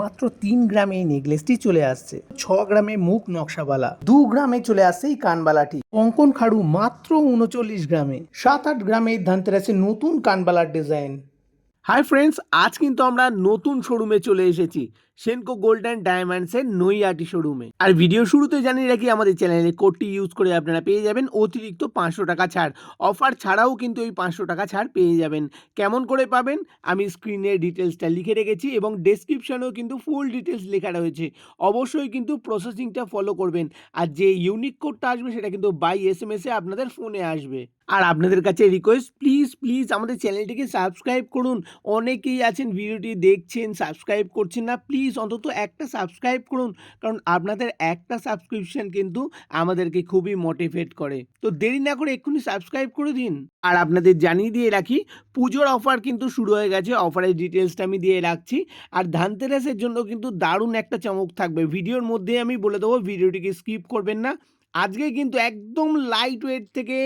মাত্র তিন গ্রামে এই নেকলেসটি চলে আসছে। ছ গ্রামে মুখ নকশাবালা, দু গ্রামে চলে আসছে এই কানবালাটি। অঙ্কন খাড়ু মাত্র উনচল্লিশ গ্রামে। সাত আট গ্রামে ধানতেরাসে নতুন কানবালার ডিজাইন। হাই ফ্রেন্ডস আজ কিন্তু আমরা নতুন শোরুমে চলে এসেছি সেনকো গোল্ড অ্যান্ড ডায়মন্ডসের নৈয়াটি শোরুমে আর ভিডিও শুরুতে জানিয়ে রাখি, আমাদের চ্যানেলে কোডটি ইউজ করে আপনারা পেয়ে যাবেন অতিরিক্ত পাঁচশো টাকা ছাড়। অফার ছাড়াও কিন্তু এই পাঁচশো টাকা ছাড় পেয়ে যাবেন। কেমন করে পাবেন? আমি স্ক্রিনে ডিটেলসটা লিখে রেখেছি এবং ডেসক্রিপশনেও কিন্তু ফুল ডিটেলস লেখা রয়েছে। অবশ্যই কিন্তু প্রসেসিংটা ফলো করবেন। আর যে ইউনিক কোডটা আসবে, সেটা কিন্তু বাই এস এম এসে আপনাদের ফোনে আসবে। আর আপনাদের কাছে রিকোয়েস্ট প্লিজ প্লিজ আমাদের চ্যানেলটিকে সাবস্ক্রাইব করুন। অনেকেই আছেন ভিডিওটি দেখছেন, সাবস্ক্রাইব করছেন না। প্লিজ অন্তত একটা সাবস্ক্রাইব করুন, কারণ আপনাদের একটা সাবস্ক্রিপশন কিন্তু আমাদেরকে খুবই মোটিভেট করে। তো দেরি না করে এক্ষুনি সাবস্ক্রাইব করে দিন। আর আপনাদের জানিয়ে দিয়ে রাখি, পুজোর অফার কিন্তু শুরু হয়ে গেছে। অফারের ডিটেলসটা আমি দিয়ে রাখছি। আর ধানতেরাসের জন্য কিন্তু দারুণ একটা চমক থাকবে। ভিডিওর মধ্যে আমি বলে দেবো, ভিডিওটিকে স্কিপ করবেন না। আজকে কিন্তু একদম লাইট ওয়েট থেকে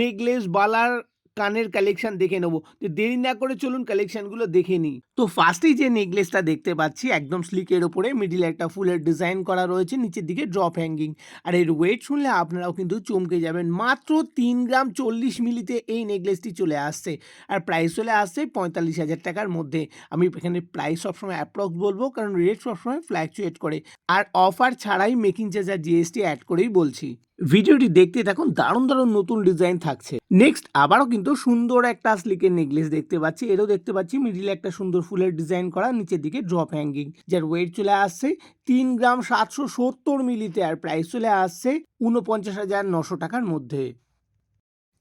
নেকলেস বালার কানের কালেকশন দেখে নেব। তো দেরি না করে চলুন কালেকশনগুলো দেখে নিই। তো ফার্স্টেই যে নেকলেসটা দেখতে পাচ্ছি, একদম স্লিকের ওপরে মিডিলে একটা ফুলের ডিজাইন করা রয়েছে, নিচের দিকে ড্রপ হ্যাঙ্গিং আর এর ওয়েট শুনলে আপনারাও কিন্তু চমকে যাবেন। মাত্র তিন গ্রাম চল্লিশ মিলিতে এই নেকলেসটি চলে আসছে। আর প্রাইস চলে আসছে পঁয়তাল্লিশ হাজার টাকার মধ্যে। আমি এখানে প্রাইস সবসময় অ্যাপ্রক্স বলব, কারণ রেট সবসময় ফ্ল্যাকচুয়েট করে। আর অফার ছাড়াই মেকিং চার্জার জিএসটি অ্যাড করেই বলছি। ভিডিওটি দেখতে দেখুন দারুণ দারুণ নতুন ডিজাইন থাকছে। নেক্সট আবারও কিন্তু সুন্দর একটা স্লিকের নেকলেস দেখতে পাচ্ছি। এরও দেখতে পাচ্ছি মিডিলে একটা সুন্দর ফুলের ডিজাইন করা, নিচের দিকে ড্রপ হ্যাঙ্গিং যার ওয়েট চলে আসছে তিন গ্রাম সাতশো সত্তর মিলিতে আর প্রাইস চলে আসছে উনপঞ্চাশ হাজার নশো টাকার মধ্যে।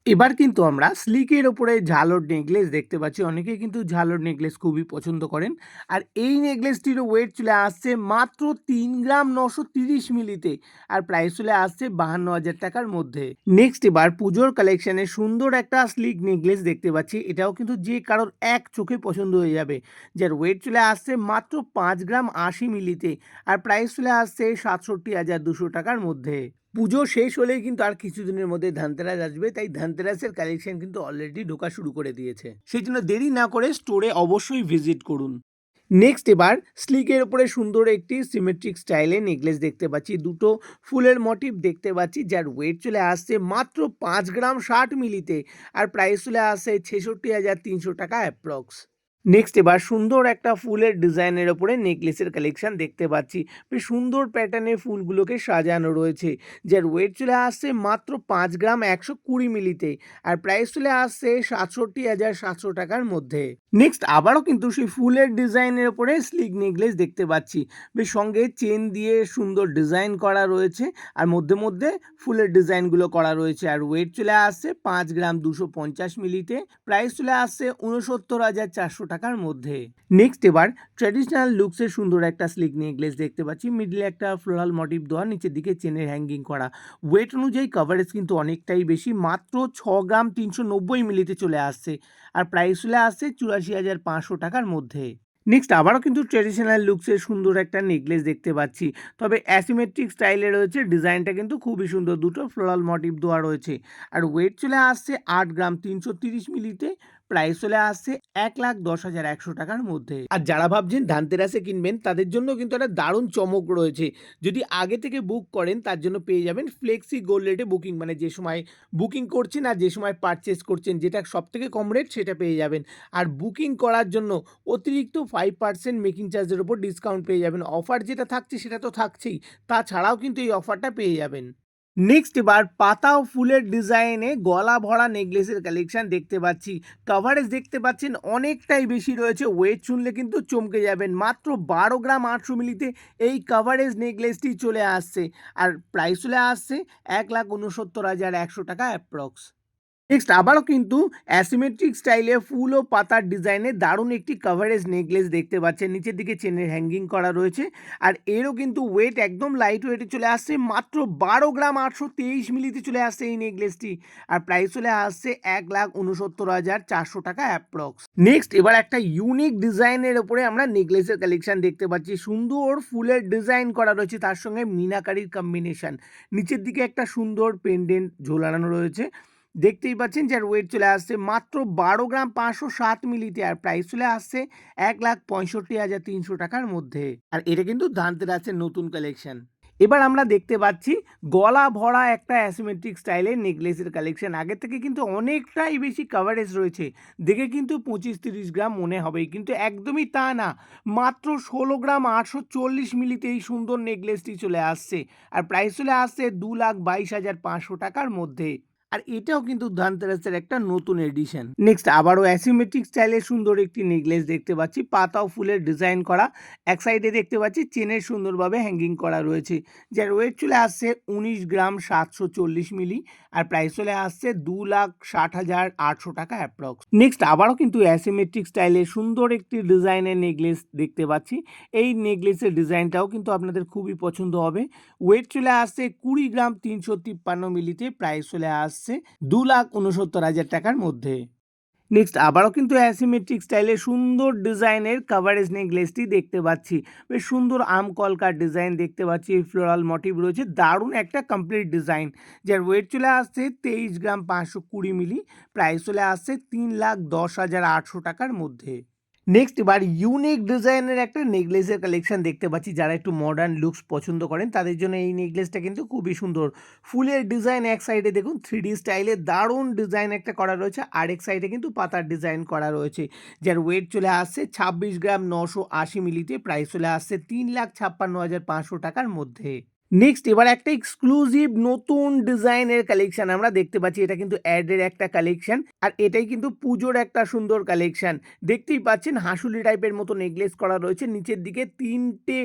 এবার কিন্তু আমরা স্লিকের ওপরে ঝালর নেকলেস দেখতে পাচ্ছি। অনেকে কিন্তু ঝালর নেকলেস খুবই পছন্দ করেন। আর এই নেকলেসটিরও ওয়েট চলে আসছে মাত্র তিন গ্রাম নশো তিরিশ মিলিতে আর প্রাইস চলে আসছে বাহান্ন হাজার টাকার মধ্যে। নেক্সট এবার পুজোর কালেকশনে সুন্দর একটা স্লিক নেকলেস দেখতে পাচ্ছি। এটাও কিন্তু যে কারোর এক চোখে পছন্দ হয়ে যাবে। যার ওয়েট চলে আসছে মাত্র পাঁচ গ্রাম আশি মিলিতে আর প্রাইস চলে আসছে সাতষট্টি হাজার দুশো টাকার মধ্যে। পুজো শেষ হলেই কিন্তু আর কিছুদিনের মধ্যে ধানতেরাস আসবে, তাই ধানতেরাসের কালেকশন কিন্তু অলরেডি ঢোকা শুরু করে দিয়েছে। সেই জন্য দেরি না করে স্টোরে অবশ্যই ভিজিট করুন। নেক্সট এবার স্লিকের উপরে সুন্দর একটি সিমেট্রিক স্টাইলে নেকলেস দেখতে পাচ্ছি। দুটো ফুলের মোটিভ দেখতে পাচ্ছি, যার ওয়েট চলে আসছে মাত্র পাঁচ গ্রাম ষাট মিলিতে, আর প্রাইস চলে আসছে ছেষট্টি হাজার তিনশো টাকা অ্যাপ্রক্স নেক্সট এবার সুন্দর একটা ফুলের ডিজাইনের ওপরে নেকলেসের কালেকশন দেখতে পাচ্ছি। বেশ সুন্দর প্যাটার্নে ফুলগুলোকে সাজানো রয়েছে। যার ওয়েট চলে আসছে মাত্র পাঁচ গ্রাম একশো কুড়ি মিলিতে আর প্রাইস চলে আসছে সাতষট্টি হাজার সাতশো টাকার মধ্যে। নেক্সট আবারও কিন্তু সেই ফুলের ডিজাইনের ওপরে স্লিক নেকলেস দেখতে পাচ্ছি। বেশ সঙ্গে চেন দিয়ে সুন্দর ডিজাইন করা রয়েছে আর মধ্যে মধ্যে ফুলের ডিজাইনগুলো করা রয়েছে। আর ওয়েট চলে আসছে পাঁচ গ্রাম দুশো পঞ্চাশ মিলিতে। প্রাইস চলে আসছে উনসত্তর হাজার চারশো টাকার মধ্যে। নেক্সট এবার ট্র্যাডিশনাল লুকসের সুন্দর একটা স্লিক নেকলেস দেখতে পাচ্ছি। মিডলে একটা ফ্লোরাল মোটিভ দেওয়া, নিচের দিকে চেনের হ্যাঙ্গিং করা। ওয়েট অনুযায়ী কভারেজ কিন্তু অনেকটাই বেশি, মাত্র ছ গ্রাম তিনশো নব্বই মিলিতে চলে আসছে। আর প্রাইস চলে আসছে চুরাশি হাজার পাঁচশো টাকার মধ্যে। নেক্সট আবারও কিন্তু ট্রেডিশনাল লুকসের সুন্দর একটা নেকলেস দেখতে পাচ্ছি। তবে অ্যাসিমেট্রিক স্টাইলে রয়েছে, ডিজাইনটা কিন্তু খুবই সুন্দর। দুটো ফ্লোরাল মোটিভ দেওয়া রয়েছে। আর ওয়েট চলে আসছে আট গ্রাম তিনশো তিরিশ মিলিতে। প্রাইস চলে আসছে এক লাখ দশ হাজার একশো টাকার মধ্যে। আর যারা ভাবছেন ধানতেরাসে কিনবেন, তাদের জন্য কিন্তু একটা দারুণ চমক রয়েছে। যদি আগে থেকে বুক করেন, তার জন্য পেয়ে যাবেন ফ্লেক্সি গোল্ড রেটে বুকিং মানে যে সময় বুকিং করছেন আর যে সময় পারচেস করছেন, যেটা সব থেকে কম রেট সেটা পেয়ে যাবেন। আর বুকিং করার জন্য অতিরিক্ত ফাইভ পার্সেন্ট মেকিং চার্জের উপর ডিসকাউন্ট পেয়ে যাবেন। অফার যেটা থাকছে সেটা তো থাকছেই, তাছাড়াও কিন্তু এই অফারটা পেয়ে যাবেন। নেক্সট এবার পাতা ও ফুলের ডিজাইনে গলা ভরা নেকলেসের কালেকশান দেখতে পাচ্ছি। কাভারেজ দেখতে পাচ্ছেন অনেকটাই বেশি রয়েছে ওয়েট শুনলে কিন্তু চমকে যাবেন। মাত্র বারো গ্রাম আটশো মিলিতে এই কাভারেজ নেকলেসটি চলে আসছে। আর প্রাইস চলে আসছে এক লাখ উনসত্তর হাজার একশো টাকা অ্যাপ্রক্স নেক্সট আবারও কিন্তু অ্যাসিমেট্রিক স্টাইলে ফুল ও পাতার ডিজাইনে দারুণ একটি কভারেজ নেকলেস দেখতে পাচ্ছেন। নিচের দিকে চেনের হ্যাঙ্গিং করা রয়েছে। আর এরও কিন্তু ওয়েট একদম লাইট ওয়েটে চলে আসছে। মাত্র বারো গ্রাম আটশো তেইশ মিলিতে চলে আসছে এই নেকলেসটি আর প্রাইস চলে আসছে এক লাখ উনসত্তর হাজার চারশো টাকা অ্যাপ্রক্স নেক্সট এবার একটা ইউনিক ডিজাইনের ওপরে আমরা নেকলেসের কালেকশন দেখতে পাচ্ছি। সুন্দর ফুলের ডিজাইন করা রয়েছে, তার সঙ্গে মিনাকারির কম্বিনেশন নিচের দিকে একটা সুন্দর পেন্ডেন্ট ঝোলানো রয়েছে। দেখতেই পাচ্ছেন যার ওয়েট চলে আসছে মাত্র বারো গ্রাম পাঁচশো সাত মিলিতে আর প্রাইস চলে আসছে এক লাখ পঁয়ষট্টি হাজার তিনশো টাকার মধ্যে। আর এটা কিন্তু ধানতেরাসের নতুন কালেকশন এবার আমরা দেখতে পাচ্ছি গলা ভরা একটা অ্যাসিমেট্রিক স্টাইলের নেকলেসের কালেকশন আগে থেকে কিন্তু অনেকটাই বেশি কাভারেজ রয়েছে। দেখে কিন্তু পঁচিশ তিরিশ গ্রাম মনে হবেই, কিন্তু একদমই তা না। মাত্র ষোলো গ্রাম আটশো চল্লিশ মিলিতে এই সুন্দর নেকলেসটি চলে আসছে। আর প্রাইস চলে আসছে দু লাখ বাইশ হাজার পাঁচশো টাকার মধ্যে। আর এটাও কিন্তু ধানতেরাসের একটা নতুন এডিশন নেক্সট আবারও অ্যাসিমেট্রিক স্টাইলের সুন্দর একটি নেকলেস দেখতে পাচ্ছি। পাতা ও ফুলের ডিজাইন করা। এক সাইডে দেখতে পাচ্ছি চেনের সুন্দরভাবে হ্যাঙ্গিং করা রয়েছে। যার ওয়েট চলে আসছে উনিশ গ্রাম সাতশো চল্লিশ মিলি আর প্রাইস চলে আসছে দু লাখ ষাট হাজার আটশো টাকা অ্যাপ্রক্স নেক্সট আবারও কিন্তু অ্যাসিমেট্রিক স্টাইলের সুন্দর একটি ডিজাইনের নেকলেস দেখতে পাচ্ছি। এই নেকলেসের ডিজাইনটাও কিন্তু আপনাদের খুবই পছন্দ হবে। ওয়েট চলে আসছে কুড়ি গ্রাম তিনশো তিপ্পান্ন মিলিতে প্রাইস চলে আসছে দু লাখ উনসত্তর হাজার টাকার মধ্যে। নেক্সট আবারও কিন্তু অ্যাসিমেট্রিক স্টাইলে সুন্দর ডিজাইনের কাভারেজ নেকলেসটি দেখতে পাচ্ছি। বেশ সুন্দর আম কলকার ডিজাইন দেখতে পাচ্ছি ফ্লোরাল মোটিভ রয়েছে, দারুণ একটা কমপ্লিট ডিজাইন যার ওয়েট চলে আসছে তেইশ গ্রাম পাঁচশো কুড়ি মিলি প্রাইস চলে আসছে তিন লাখ দশ হাজার আটশো টাকার মধ্যে। নেক্সট এবার ইউনিক ডিজাইনের একটা নেকলেসের কালেকশন দেখতে পাচ্ছি। যারা একটু মডার্ন লুকস পছন্দ করেন, তাদের জন্য এই নেকলেসটা কিন্তু খুবই সুন্দর। ফুলের ডিজাইন এক সাইডে দেখুন থ্রি ডি স্টাইলে দারুণ ডিজাইন একটা করা রয়েছে। আর এক সাইডে কিন্তু পাতার ডিজাইন করা রয়েছে। যার ওয়েট চলে আসছে ছাব্বিশ গ্রাম নশো আশি মিলিতে প্রাইস চলে আসছে তিন লাখ ছাপ্পান্ন হাজার পাঁচশো টাকার মধ্যে। নেক্সট এবার একটা এক্সক্লুসিভ নতুন ডিজাইনের কালেকশন আমরা দেখতে পাচ্ছি। এটা কিন্তু অ্যাডের একটা কালেকশন আর এটাই কিন্তু পুজোর একটা সুন্দর কালেকশন দেখতেই পাচ্ছেন, হাঁসুলি টাইপের মতো নেকলেস করা রয়েছে। নিচের দিকে তিনটে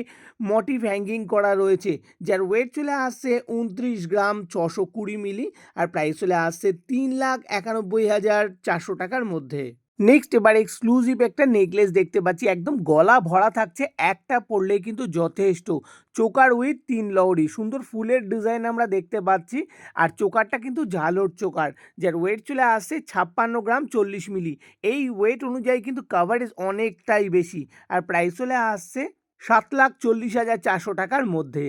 মোটিভ হ্যাঙ্গিং করা রয়েছে। যার ওয়েট চলে আসছে উনত্রিশ গ্রাম ছশো কুড়ি মিলি আর প্রাইস চলে আসছে তিন লাখ একানব্বই হাজার চারশো টাকার মধ্যে। নেক্সট এবার এক্সক্লুসিভ একটা নেকলেস দেখতে পাচ্ছি, একদম গলা ভরা থাকছে, একটা পরলেই কিন্তু যথেষ্ট। চোকার উইথ তিন লহরি, সুন্দর ফুলের ডিজাইন আমরা দেখতে পাচ্ছি, আর চোকারটা কিন্তু ঝালর চোকার, যার ওয়েট চলে আসছে ছাপ্পান্ন গ্রাম চল্লিশ মিলি। এই ওয়েট অনুযায়ী কিন্তু কাভারেজ অনেকটাই বেশি, আর প্রাইস চলে আসছে সাত লাখ চল্লিশ হাজার চারশো টাকার মধ্যে।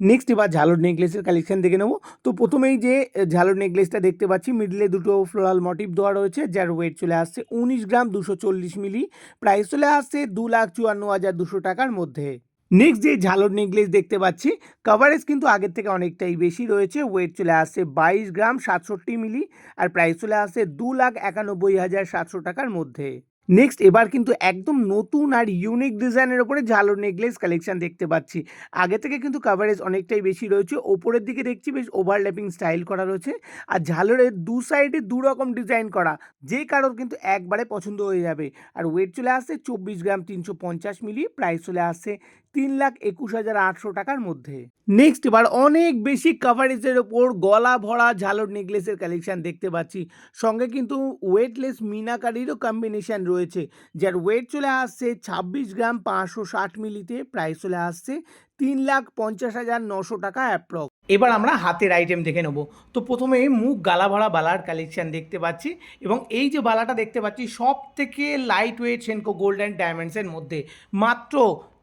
নেক্সট এবার ঝালর নেকলেসের কালেকশন দেখে নেব। তো প্রথমেই যে ঝালর নেকলেসটা দেখতে পাচ্ছি মিডলে দুটো ফ্লোরাল মোটিভ দেওয়া রয়েছে, যার ওয়েট চলে আসছে উনিশ গ্রাম দুশো চল্লিশ মিলি। প্রাইস চলে আসছে দু লাখ চুয়ান্ন হাজার দুশো টাকার মধ্যে। নেক্সট যে ঝালর নেকলেস দেখতে পাচ্ছি কাভারেজ কিন্তু আগের থেকে অনেকটাই বেশি রয়েছে ওয়েট চলে আসছে বাইশ গ্রাম সাতষট্টি মিলি, আর প্রাইস চলে আসছে দু লাখ একানব্বই হাজার সাতশো টাকার মধ্যে। নেক্সট এবার কিন্তু একদম নতুন আর ইউনিক ডিজাইনের ওপরে ঝালো নেকলেস কালেকশান দেখতে পাচ্ছি। আগে থেকে কিন্তু কাভারেজ অনেকটাই বেশি রয়েছে। ওপরের দিকে দেখছি বেশ ওভারল্যাপিং স্টাইল করা রয়েছে। আর ঝালরের দু সাইডে দু রকম ডিজাইন করা। যে কারোর কিন্তু একবারে পছন্দ হয়ে যাবে। আর ওয়েট চলে আসছে চব্বিশ গ্রাম তিনশো পঞ্চাশ মিলি প্রাইস চলে আসছে তিন লাখ একুশ হাজার আটশো টাকার মধ্যে। নেক্সট এবার অনেক বেশি কাভারেজের ওপর গলা ভরা ঝালর নেকলেসের কালেকশন দেখতে পাচ্ছি। সঙ্গে কিন্তু ওয়েটলেস মিনাকারিরও কম্বিনেশন রয়েছে। যার ওয়েট চলে আসছে ছাব্বিশ গ্রাম পাঁচশো ষাট মিলিতে প্রাইস চলে আসছে তিন লাখ পঞ্চাশ হাজার নশো টাকা অ্যাপ্রক্স এবার আমরা হাতের আইটেম দেখে নেব। তো প্রথমে মুখ গালা ভরা বালার কালেকশন দেখতে পাচ্ছি এবং এই যে বালাটা দেখতে পাচ্ছি সব থেকে light weight Senco gold and ডায়মন্ডসের মধ্যে। মাত্র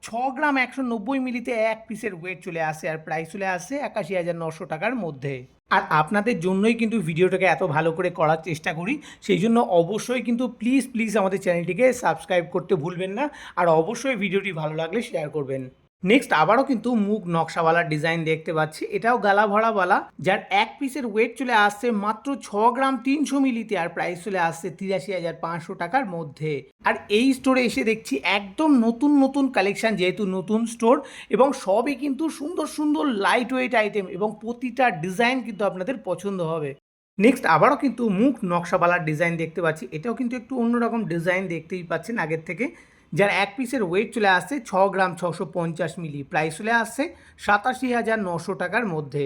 ছ গ্রাম একশো নব্বই মিলিতে এক পিসের ওয়েট চলে আসে আর প্রাইস চলে আসে একাশি হাজার নশো টাকার মধ্যে। আর আপনাদের জন্যই কিন্তু ভিডিওটাকে এত ভালো করে করার চেষ্টা করি, সেই জন্য অবশ্যই কিন্তু প্লিজ প্লিজ আমাদের চ্যানেলটিকে সাবস্ক্রাইব করতে ভুলবেন না। আর অবশ্যই ভিডিওটি ভালো লাগলে শেয়ার করবেন। নেক্সট আবারও কিন্তু মুখ নকশাওয়ালা ডিজাইন দেখতে পাচ্ছি। এটাও গালা বালা, যার এক পিসের ওয়েট চলে আসছে মাত্র ছ গ্রাম তিনশো মিলিতে আর প্রাইস চলে আসছে তিরাশি হাজার পাঁচশো টাকার মধ্যে। আর এই স্টোরে এসে দেখছি একদম নতুন নতুন কালেকশন যেহেতু নতুন স্টোর এবং সবই কিন্তু সুন্দর সুন্দর লাইট ওয়েট আইটেম এবং প্রতিটা ডিজাইন কিন্তু আপনাদের পছন্দ হবে। নেক্সট আবারও কিন্তু মুখ নকশাওয়ালার ডিজাইন দেখতে পাচ্ছি। এটাও কিন্তু একটু অন্যরকম ডিজাইন দেখতেই পাচ্ছেন আগের থেকে। যার এক পিসের ওয়েট চলে আসছে ছ গ্রাম ছশো পঞ্চাশ মিলি প্রাইস চলে আসছে সাতাশি হাজার নশো টাকার মধ্যে।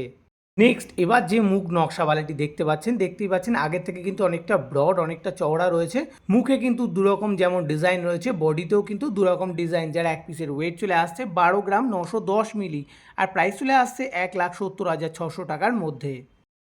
নেক্সট এবার যে মুখ নকশাওয়ালাটি দেখতে পাচ্ছেন, দেখতেই পাচ্ছেন আগের থেকে কিন্তু অনেকটা ব্রড অনেকটা চওড়া রয়েছে। মুখে কিন্তু দুরকম যেমন ডিজাইন রয়েছে বডিতেও কিন্তু দুরকম ডিজাইন যার এক পিসের ওয়েট চলে আসছে বারো গ্রাম নশো দশ মিলি আর প্রাইস চলে আসছে এক লাখ সত্তর হাজার ছশো টাকার মধ্যে।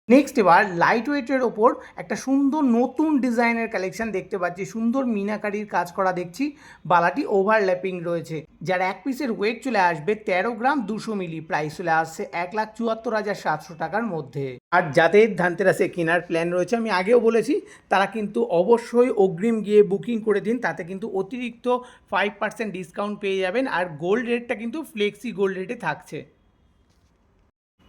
নেক্সট এবার লাইট ওয়েটের ওপর একটা সুন্দর নতুন ডিজাইনের কালেকশন দেখতে পাচ্ছি। সুন্দর মিনাকারির কাজ করা দেখছি। বালাটি ওভারল্যাপিং রয়েছে। যার এক পিসের ওয়েট চলে আসবে তেরো গ্রাম দুশো মিলি। প্রাইস চলে আসছে এক লাখ চুয়াত্তর হাজার সাতশো টাকার মধ্যে। আর যাদের ধানতেরাসে কেনার প্ল্যান রয়েছে, আমি আগেও বলেছি, তারা কিন্তু অবশ্যই অগ্রিম গিয়ে বুকিং করে দিন। তাতে কিন্তু অতিরিক্ত ফাইভ পার্সেন্ট ডিসকাউন্ট পেয়ে যাবেন। আর গোল্ড রেটটা কিন্তু ফ্লেক্সি গোল্ড রেটে থাকছে।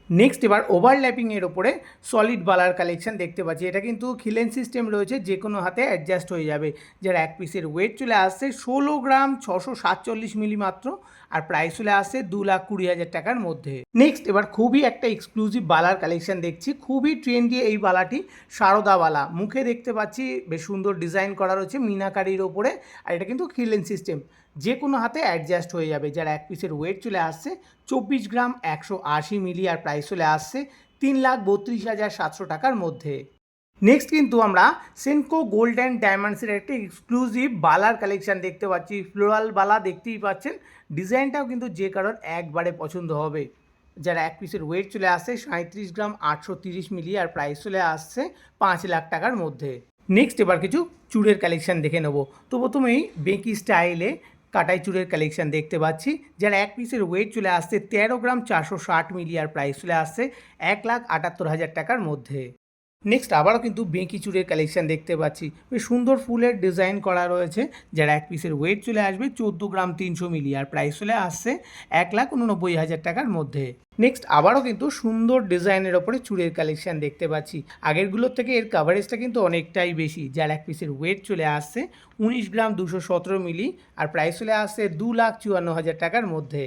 নেক্সট এবার ওভারল্যাপিংয়ের ওপরে সলিড বালার কালেকশন দেখতে পাচ্ছি। এটা কিন্তু খিলেন সিস্টেম রয়েছে যে কোনো হাতে অ্যাডজাস্ট হয়ে যাবে। যার এক পিসের ওয়েট চলে আসছে ষোলো গ্রাম ছশো সাতচল্লিশ মিলি মাত্র। আর প্রাইস চলে আসছে দু লাখ কুড়ি হাজার টাকার মধ্যে। নেক্সট এবার খুবই একটা এক্সক্লুসিভ বালার কালেকশন দেখছি। খুবই ট্রেন্ডি এই বালাটি সারদা বালা মুখে দেখতে পাচ্ছি, বেশ সুন্দর ডিজাইন করা রয়েছে মিনাকারির ওপরে। আর এটা কিন্তু খিলেন সিস্টেম যে কোনো হাতে অ্যাডজাস্ট হয়ে যাবে। যার এক পিসের ওয়েট চলে আসছে চব্বিশ গ্রাম একশো আশি মিলি, আর প্রাইস চলে আসছে তিন লাখ বত্রিশ হাজার সাতশো টাকার মধ্যে। নেক্সট কিন্তু আমরা সেনকো গোল্ড অ্যান্ড ডায়মন্ডসের একটি এক্সক্লুসিভ বালার কালেকশন দেখতে পাচ্ছি। ফ্লোরাল বালা দেখতেই পাচ্ছেন। ডিজাইনটাও কিন্তু যে কারোর একবারে পছন্দ হবে। যারা এক পিসের ওয়েট চলে আসছে সাঁত্রিশ গ্রাম আটশো তিরিশ মিলি আর প্রাইস চলে আসছে পাঁচ লাখ টাকার মধ্যে। নেক্সট এবার কিছু চুড়ের কালেকশান দেখে নেব। তো প্রথমেই বেঁকি স্টাইলে কাটাই চুড়ের কালেকশন দেখতে পাচ্ছি। যারা এক পিসের ওয়েট চলে আসছে তেরো গ্রাম চারশো ষাট মিলি আর প্রাইস চলে আসছে এক লাখ আটাত্তর হাজার টাকার মধ্যে। নেক্সট আবারও কিন্তু বেঁকি চুড়ের কালেকশন দেখতে পাচ্ছি। বেশ সুন্দর ফুলের ডিজাইন করা রয়েছে। যার এক পিসের ওয়েট চলে আসবে, চোদ্দ গ্রাম তিনশো মিলি, আর প্রাইস চলে আসছে এক লাখ উননব্বই হাজার টাকার মধ্যে। নেক্সট আবারও কিন্তু সুন্দর ডিজাইনের ওপরে চুড়ের কালেকশন দেখতে পাচ্ছি। আগেরগুলোর থেকে এর কাভারেজটা কিন্তু অনেকটাই বেশি। যার এক পিসের ওয়েট চলে আসছে উনিশ গ্রাম দুশো সতেরো মিলি, আর প্রাইস চলে আসছে দু লাখ চুয়ান্ন হাজার টাকার মধ্যে।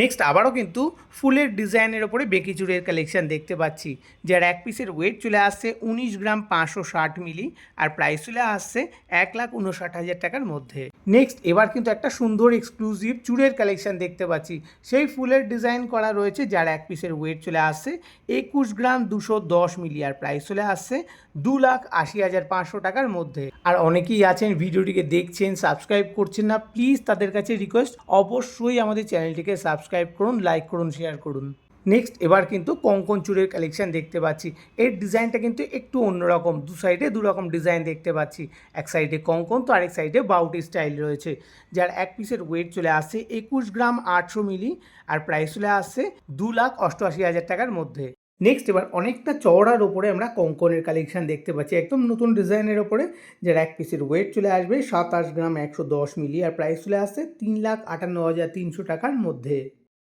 নেক্সট আবারও কিন্তু ফুলের ডিজাইনের ওপরে বেঁকি চুড়ের কালেকশন দেখতে পাচ্ছি, যার এক পিসের ওয়েট চলে আসছে উনিশ গ্রাম পাঁচশো ষাট মিলি, আর প্রাইস চলে আসছে এক লাখ উনষাট হাজার টাকার মধ্যে। নেক্সট এবার কিন্তু একটা সুন্দর এক্সক্লুসিভ চুড়ের কালেকশন দেখতে পাচ্ছি, সেই ফুলের ডিজাইন করা রয়েছে, যার এক পিসের ওয়েট চলে আসছে একুশ গ্রাম দুশো দশ মিলি, আর প্রাইস চলে আসছে দু লাখ আশি হাজার পাঁচশো টাকার মধ্যে। আর অনেকেই আছেন, ভিডিওটিকে দেখছেন সাবস্ক্রাইব করছেন না প্লিজ তাদের কাছে রিকোয়েস্ট অবশ্যই আমাদের চ্যানেলটিকে সাবস্ক্রাইব করুন লাইক করুন শেয়ার করুন। নেক্সট এবার কিন্তু কঙ্কন চুড়ের কালেকশান দেখতে পাচ্ছি। এর ডিজাইনটা কিন্তু একটু অন্যরকম। দু সাইডে দু রকম ডিজাইন দেখতে পাচ্ছি। এক সাইডে কঙ্কন, তো আরেক সাইডে বাউটি স্টাইল রয়েছে, যার এক পিসের ওয়েট চলে আসছে একুশ গ্রাম আটশো মিলি আর প্রাইস চলে আসছে দু লাখ অষ্টআশি হাজার টাকার মধ্যে। নেক্সট এবার অনেকটা চওড়ার ওপরে আমরা কঙ্কনের কালেকশান দেখতে পাচ্ছি। একদম নতুন ডিজাইনের ওপরে যার এক পিসের ওয়েট চলে আসবে সাতাশ গ্রাম একশো দশ মিলি আর প্রাইস চলে আসছে তিন লাখ আটান্ন হাজার তিনশো টাকার মধ্যে।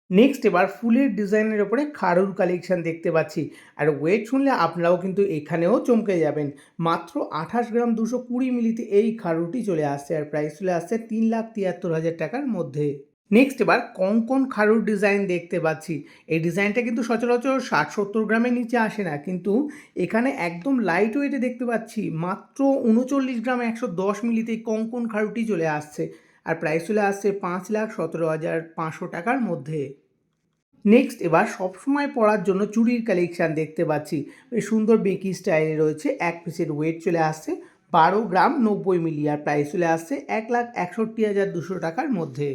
নেক্সট এবার ফুলের ডিজাইনের ওপরে খাড়ুর কালেকশান দেখতে পাচ্ছি। আর ওয়েট শুনলে আপনারাও কিন্তু এখানেও চমকে যাবেন। মাত্র আঠাশ গ্রাম দুশো কুড়ি মিলিতে এই খাড়ুটি চলে আসছে, আর প্রাইস চলে আসছে তিন লাখ তিয়াত্তর হাজার টাকার মধ্যে। নেক্সট এবার কঙ্কন খাড়ুর ডিজাইন দেখতে পাচ্ছি? এই ডিজাইনটা কিন্তু সচরাচর ষাট সত্তর গ্রামের নিচে আসে না, কিন্তু এখানে একদম লাইট ওয়েটে দেখতে পাচ্ছি, মাত্র উনচল্লিশ গ্রাম একশো দশ মিলিতে কঙ্কন খারুটি চলে আসছে? আর প্রাইস চলে আসছে পাঁচ লাখ সতেরো হাজার পাঁচশো টাকার মধ্যে। নেক্সট এবার সবসময় পরার জন্য চুড়ির কালেকশান দেখতে পাচ্ছি। বেশ সুন্দর বেকি স্টাইলে রয়েছে, এক পিসের ওয়েট চলে আসছে বারো গ্রাম নব্বই মিলি, আর প্রাইস চলে আসছে এক লাখ একষট্টি হাজার দুশো টাকার মধ্যে।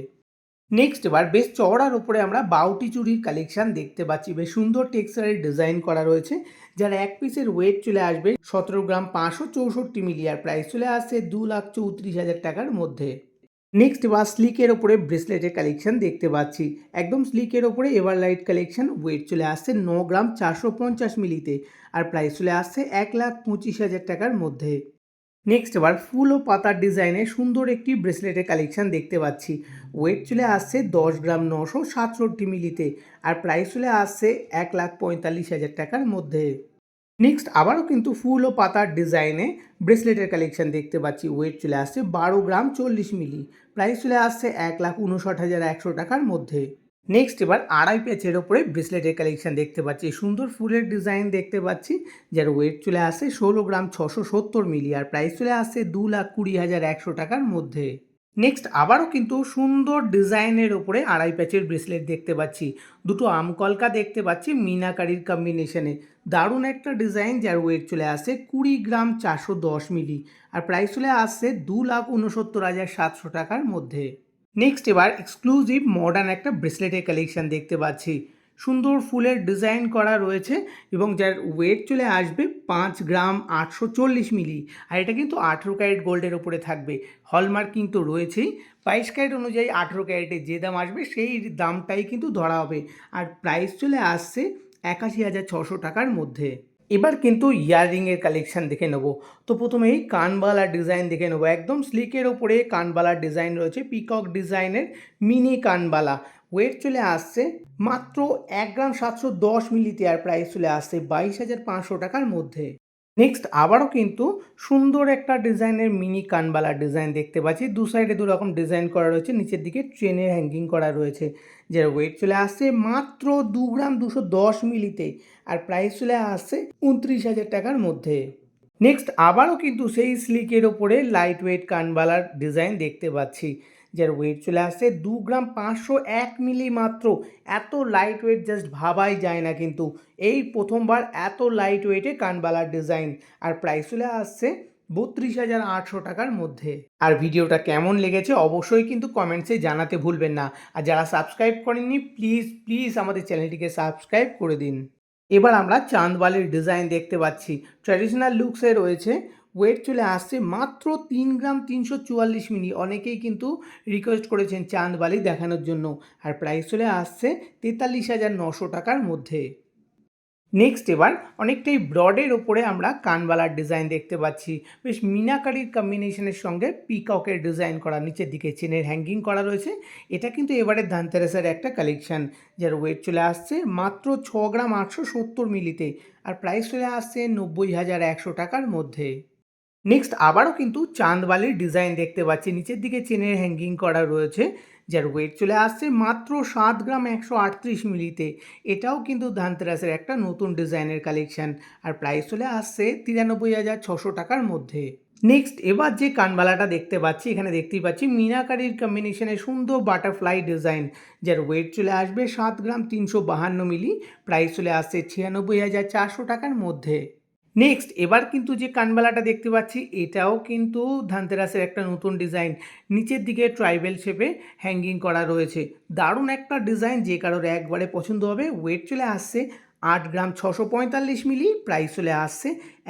নেক্সট এবার বেশ চওড়ার ওপরে আমরা বাউটি চুড়ির কালেকশন দেখতে পাচ্ছি। বেশ সুন্দর টেক্সচারের ডিজাইন করা রয়েছে, যার এক পিসের ওয়েট চলে আসবে সতেরো গ্রাম পাঁচশো চৌষট্টি মিলি আর প্রাইস চলে আসছে দু লাখ চৌত্রিশ হাজার টাকার মধ্যে। নেক্সট এবার স্লিকের ওপরে ব্রেসলেটের কালেকশন দেখতে পাচ্ছি। একদম স্লিকের ওপরে এভার লাইট কালেকশন ওয়েট চলে আসছে ন গ্রাম চারশো পঞ্চাশ মিলিতে আর প্রাইস চলে আসছে এক লাখ পঁচিশ হাজার টাকার মধ্যে। নেক্সট এবার ফুল ও পাতার ডিজাইনে সুন্দর একটি ব্রেসলেটের কালেকশান দেখতে পাচ্ছি। ওয়েট চলে আসছে দশ গ্রাম নশো সাতষট্টি মিলিতে আর প্রাইস চলে আসছে এক লাখ পঁয়তাল্লিশ হাজার টাকার মধ্যে। নেক্সট আবারও কিন্তু ফুল ও পাতার ডিজাইনে ব্রেসলেটের কালেকশান দেখতে পাচ্ছি। ওয়েট চলে আসছে বারো গ্রাম চল্লিশ মিলি। প্রাইস চলে আসছে এক লাখ উনষাট হাজার একশো টাকার মধ্যে। নেক্সট এবার আড়াই প্যাচের ওপরে ব্রেসলেটের কালেকশন দেখতে পাচ্ছি। সুন্দর ফুলের ডিজাইন দেখতে পাচ্ছি। যার ওয়েট চলে আসে ষোলো গ্রাম ছশো সত্তর মিলি আর প্রাইস চলে আসছে দু লাখ কুড়ি হাজার একশো টাকার মধ্যে। নেক্সট আবারও কিন্তু সুন্দর ডিজাইনের ওপরে আড়াই প্যাচের ব্রেসলেট দেখতে পাচ্ছি। দুটো আমকলকা দেখতে পাচ্ছি মিনাকারির কম্বিনেশনে দারুণ একটা ডিজাইন যার ওয়েট চলে আসে কুড়ি গ্রাম চারশো দশ মিলি আর প্রাইস চলে আসছে দু লাখ উনসত্তর হাজার সাতশো টাকার মধ্যে। নেক্সট এবার এক্সক্লুসিভ মডার্ন একটা ব্রেসলেটের কালেকশন দেখতে পাচ্ছি। সুন্দর ফুলের ডিজাইন করা রয়েছে এবং যার ওয়েট চলে আসবে পাঁচ গ্রাম আটশো চল্লিশ মিলি। আর এটা কিন্তু আঠেরো ক্যারেট গোল্ডের ওপরে থাকবে। হলমার্ক কিন্তু রয়েছেই। বাইশ ক্যারেট অনুযায়ী আঠেরো ক্যারেটে যে দাম আসবে, সেই দামটাই কিন্তু ধরা হবে। আর প্রাইস চলে আসছে একাশি হাজার ছশো টাকার মধ্যে। এবার কিন্তু ইয়াররিংয়ের কালেকশান দেখে নেব। তো প্রথমেই কানবালা ডিজাইন দেখে নেব। একদম স্লিকের ওপরে কানবালার ডিজাইন রয়েছে পিকক ডিজাইনের মিনি কানবালা। ওয়েট চলে আসছে মাত্র এক গ্রাম সাতশো দশ মিলিতে আর প্রাইস চলে আসছে বাইশ হাজার পাঁচশো টাকার মধ্যে। নেক্সট আবারও কিন্তু সুন্দর একটা ডিজাইনের মিনি কানবালা ডিজাইন দেখতে পাচ্ছি। দু সাইডে দু রকম ডিজাইন করা রয়েছে, নিচের দিকে ট্রেনের হ্যাঙ্গিং করা রয়েছে। যার ওয়েট চলে আসছে মাত্র দু গ্রাম দুশো দশ মিলিতে আর প্রাইস চলে আসছে উনত্রিশ হাজার টাকার মধ্যে। নেক্সট আবারও কিন্তু সেই স্লিকের ওপরে লাইট ওয়েট কানবালার ডিজাইন দেখতে পাচ্ছি, যার ওয়েট চলে আসছে দু গ্রাম পাঁচশো এক মিলি মাত্র। এত লাইট ওয়েট জাস্ট ভাবাই যায় না কিন্তু। এই প্রথমবার এত লাইট ওয়েটে কানবালার ডিজাইন আর প্রাইস চলে আসছে বত্রিশ হাজার আটশো টাকার মধ্যে। আর ভিডিওটা কেমন লেগেছে অবশ্যই কিন্তু কমেন্টসে জানাতে ভুলবেন না। আর যারা সাবস্ক্রাইব করেননি, প্লিজ প্লিজ আমাদের চ্যানেলটিকে সাবস্ক্রাইব করে দিন। এবার আমরা চাঁদবালির ডিজাইন দেখতে পাচ্ছি। ট্র্যাডিশনাল লুকসে রয়েছে। ওয়েট চলে আসছে মাত্র তিন গ্রাম তিনশো চুয়াল্লিশ মিলি। অনেকেই কিন্তু রিকোয়েস্ট করেছেন চাঁদবালি দেখানোর জন্য। আর প্রাইস চলে আসছে তেতাল্লিশ হাজার নশো টাকার মধ্যে। নেক্সট এবার অনেকটাই ব্রডের ওপরে আমরা কানবালার ডিজাইন দেখতে পাচ্ছি। বেশ মিনাকারির কম্বিনেশনের সঙ্গে পিককের ডিজাইন করা, নিচের দিকে চেনের হ্যাঙ্গিং করা রয়েছে। এটা কিন্তু এবারে ধানতেরাসের একটা কালেকশান যার ওয়েট চলে আসছে মাত্র ছ গ্রাম আটশো সত্তর মিলিতে, আর প্রাইস চলে আসছে নব্বই হাজার একশো টাকার মধ্যে। নেক্সট আবারও কিন্তু চাঁদবালির ডিজাইন দেখতে পাচ্ছি, নিচের দিকে চেনের হ্যাঙ্গিং করা রয়েছে। যার ওয়েট চলে আসছে মাত্র সাত গ্রাম একশো আটত্রিশ মিলিতে। এটাও কিন্তু ধানতেরাসের একটা নতুন ডিজাইনের কালেকশান আর প্রাইস চলে আসছে তিরানব্বই হাজার ছশো টাকার মধ্যে। নেক্সট এবার যে কানবালাটা দেখতে পাচ্ছি, এখানে দেখতেই পাচ্ছি মিনাকারির কম্বিনেশনে সুন্দর বাটারফ্লাই ডিজাইন যার ওয়েট চলে আসবে সাত গ্রাম তিনশো বাহান্ন মিলি। প্রাইস চলে আসছে ছিয়ানব্বই হাজার চারশো টাকার মধ্যে। নেক্সট এবার কিন্তু যে কানবালাটা দেখতে পাচ্ছি, এটাও কিন্তু ধানতেরাসের একটা নতুন ডিজাইন নিচের দিকে ট্রাইবেল শেপে হ্যাঙ্গিং করা রয়েছে। দারুণ একটা ডিজাইন যে কারোর একবারে পছন্দ হবে। ওয়েট চলে আসছে আট গ্রাম ছশো পঁয়তাল্লিশ মিলি প্রাইস চলে আসছে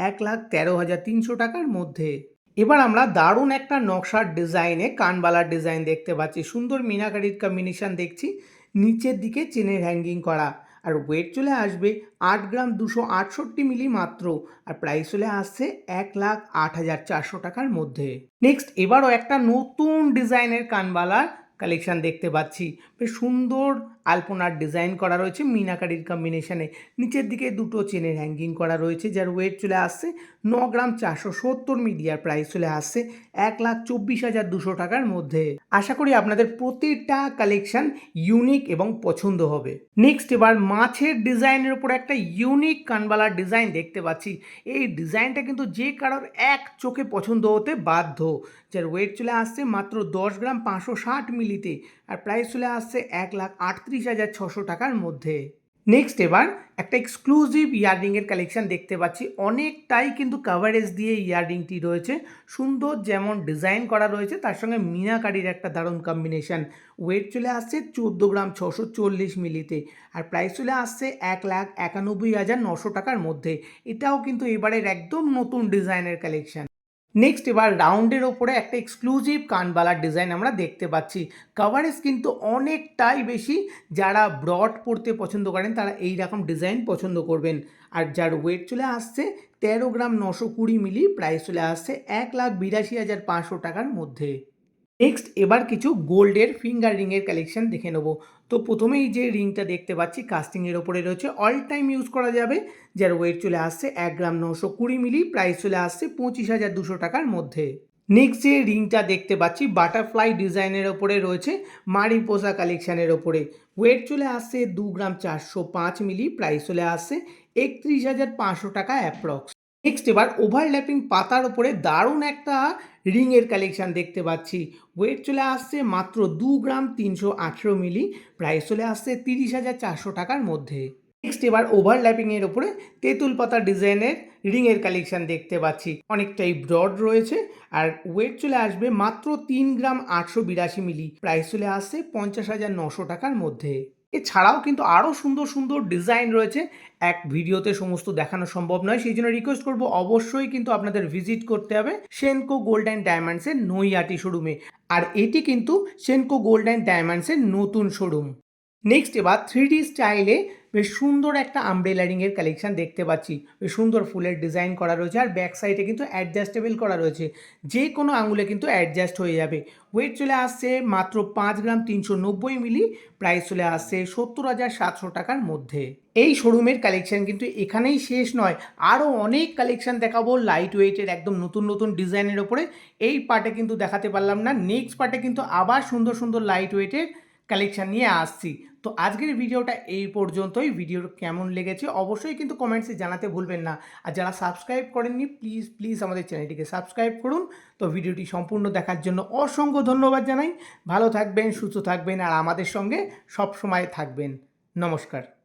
এক লাখ তেরো হাজার তিনশো টাকার মধ্যে। এবার আমরা দারুণ একটা নকশার ডিজাইনে কানবালার ডিজাইন দেখতে পাচ্ছি। সুন্দর মিনাকারির কম্বিনেশন দেখছি। নিচের দিকে চেনের হ্যাঙ্গিং করা। আর ওয়েট চলে আসবে আট গ্রাম দুশো আটষট্টি মিলি মাত্র, আর প্রাইস চলে আসছে এক লাখ আট হাজার চারশো টাকার মধ্যে। নেক্সট এবারও একটা নতুন ডিজাইনের কানবালার কালেকশান দেখতে পাচ্ছি। বেশ সুন্দর আলপনার ডিজাইন করা রয়েছে, মিনাকারির কম্বিনেশনে নিচের দিকে দুটো চেনের হ্যাঙ্গিং করা রয়েছে, যার ওয়েট চলে আসছে ন গ্রাম চারশো সত্তর মিডিয়ার প্রাইস চলে আসছে এক লাখ চব্বিশ হাজার দুশো টাকার মধ্যে। আশা করি আপনাদের প্রতিটা কালেকশন ইউনিক এবং পছন্দ হবে। নেক্সট এবার মাছের ডিজাইনের উপর একটা ইউনিক কানবালার ডিজাইন দেখতে পাচ্ছি। এই ডিজাইনটা কিন্তু যে কারোর এক চোখে পছন্দ হতে বাধ্য। যার ওয়েট চলে আসছে মাত্র দশ গ্রাম পাঁচশো ষাট মিলিতে। আর প্রাইস চলে আসছে এক লাখ আটত্রিশ হাজার ছশো টাকার মধ্যে। নেক্সট এবার একটা এক্সক্লুসিভ ইয়াররিংয়ের কালেকশন দেখতে পাচ্ছি। অনেকটাই কিন্তু কাভারেজ দিয়ে ইয়াররিংটি রয়েছে। সুন্দর যেমন ডিজাইন করা রয়েছে, তার সঙ্গে মিনাকারির একটা দারুণ কম্বিনেশন ওয়েট চলে আসছে চোদ্দ গ্রাম ছশো চল্লিশ মিলিতে। আর প্রাইস চলে আসছে এক লাখ একানব্বই হাজার নশো টাকার মধ্যে। এটাও কিন্তু এবারের একদম নতুন ডিজাইনের কালেকশন নেক্সট এবার রাউন্ডের ওপরে একটা এক্সক্লুসিভ কানবালার ডিজাইন আমরা দেখতে পাচ্ছি। কাভারেজ কিন্তু অনেকটাই বেশি। যারা ব্রড পড়তে পছন্দ করেন, তারা এই রকম ডিজাইন পছন্দ করবেন। আর যার ওয়েট চলে আসছে তেরো গ্রাম নশো কুড়ি মিলি প্রাইস চলে আসছে এক লাখ বিরাশি হাজার পাঁচশো টাকার মধ্যে। নেক্সট এবার কিছু গোল্ডের ফিঙ্গার রিংয়ের কালেকশন দেখে নেব। তো প্রথমেই যে রিংটা দেখতে পাচ্ছি কাস্টিংয়ের ওপরে রয়েছে। অল টাইম ইউজ করা যাবে। যার ওয়েট চলে আসছে এক গ্রাম নশো কুড়ি মিলি প্রাইস চলে আসছে পঁচিশ হাজার দুশো টাকার মধ্যে। নেক্সট যে রিংটা দেখতে পাচ্ছি বাটারফ্লাই ডিজাইনের ওপরে রয়েছে মারিপোসা কালেকশানের ওপরে। ওয়েট চলে আসছে দু গ্রাম চারশো পাঁচ মিলি প্রাইস চলে আসছে একত্রিশ হাজার পাঁচশো টাকা অ্যাপ্রক্স নেক্সট এবার ওভারল্যাপিং পাতার ওপরে দারুণ একটা রিংয়ের কালেকশান দেখতে পাচ্ছি। ওয়েট চলে আসছে মাত্র দু গ্রাম তিনশো আঠেরো মিলি প্রাইস চলে আসছে তিরিশ হাজার চারশো টাকার মধ্যে। নেক্সট এবার ওভারল্যাপিংয়ের ওপরে তেঁতুল পাতা ডিজাইনের রিংয়ের কালেকশান দেখতে পাচ্ছি। অনেকটাই ব্রড রয়েছে আর ওয়েট চলে আসবে মাত্র তিন গ্রাম আটশো বিরাশি মিলি প্রাইস চলে আসছে পঞ্চাশ হাজার নশো টাকার মধ্যে। এছাড়াও কিন্তু আরও সুন্দর সুন্দর ডিজাইন রয়েছে। এক ভিডিওতে সমস্ত দেখানো সম্ভব নয়, সেই জন্য রিকোয়েস্ট করব, অবশ্যই কিন্তু আপনাদের ভিজিট করতে হবে সেনকো গোল্ড অ্যান্ড ডায়মন্ডসের নৈয়াটি শোরুমে আর এটি কিন্তু সেনকো গোল্ড অ্যান্ড ডায়মন্ডসের নতুন শোরুম নেক্সট এবার থ্রি স্টাইলে বেশ সুন্দর একটা আমব্রেলা রিংয়ের কালেকশন দেখতে পাচ্ছি। বেশ সুন্দর ফুলের ডিজাইন করা রয়েছে আর ব্যাক সাইডে কিন্তু অ্যাডজাস্টেবল করা রয়েছে। যে কোনো আঙুলে কিন্তু অ্যাডজাস্ট হয়ে যাবে। ওয়েট চলে আসছে মাত্র পাঁচ গ্রাম তিনশো নব্বই মিলি প্রাইস চলে আসছে সত্তর হাজার সাতশো টাকার মধ্যে। এই শোরুমের কালেকশন কিন্তু এখানেই শেষ নয়। আরও অনেক কালেকশন দেখাবো লাইট ওয়েটের একদম নতুন নতুন ডিজাইনের ওপরে। এই পার্টে কিন্তু দেখাতে পারলাম না। নেক্সট পার্টে কিন্তু আবার সুন্দর সুন্দর লাইট ওয়েটের কালেকশন নিয়ে আসছি। তো আজকের ভিডিওটা এই পর্যন্তই। ভিডিও কেমন লেগেছে অবশ্যই কিন্তু কমেন্টসে জানাতে ভুলবেন না। আর যারা সাবস্ক্রাইব করেননি প্লিজ প্লিজ আমাদের চ্যানেলটিকে সাবস্ক্রাইব করুন। তো ভিডিওটি সম্পূর্ণ দেখার জন্য অসংখ্য ধন্যবাদ জানাই। ভালো থাকবেন, সুস্থ থাকবেন, আর আমাদের সঙ্গে সব সময় থাকবেন। নমস্কার।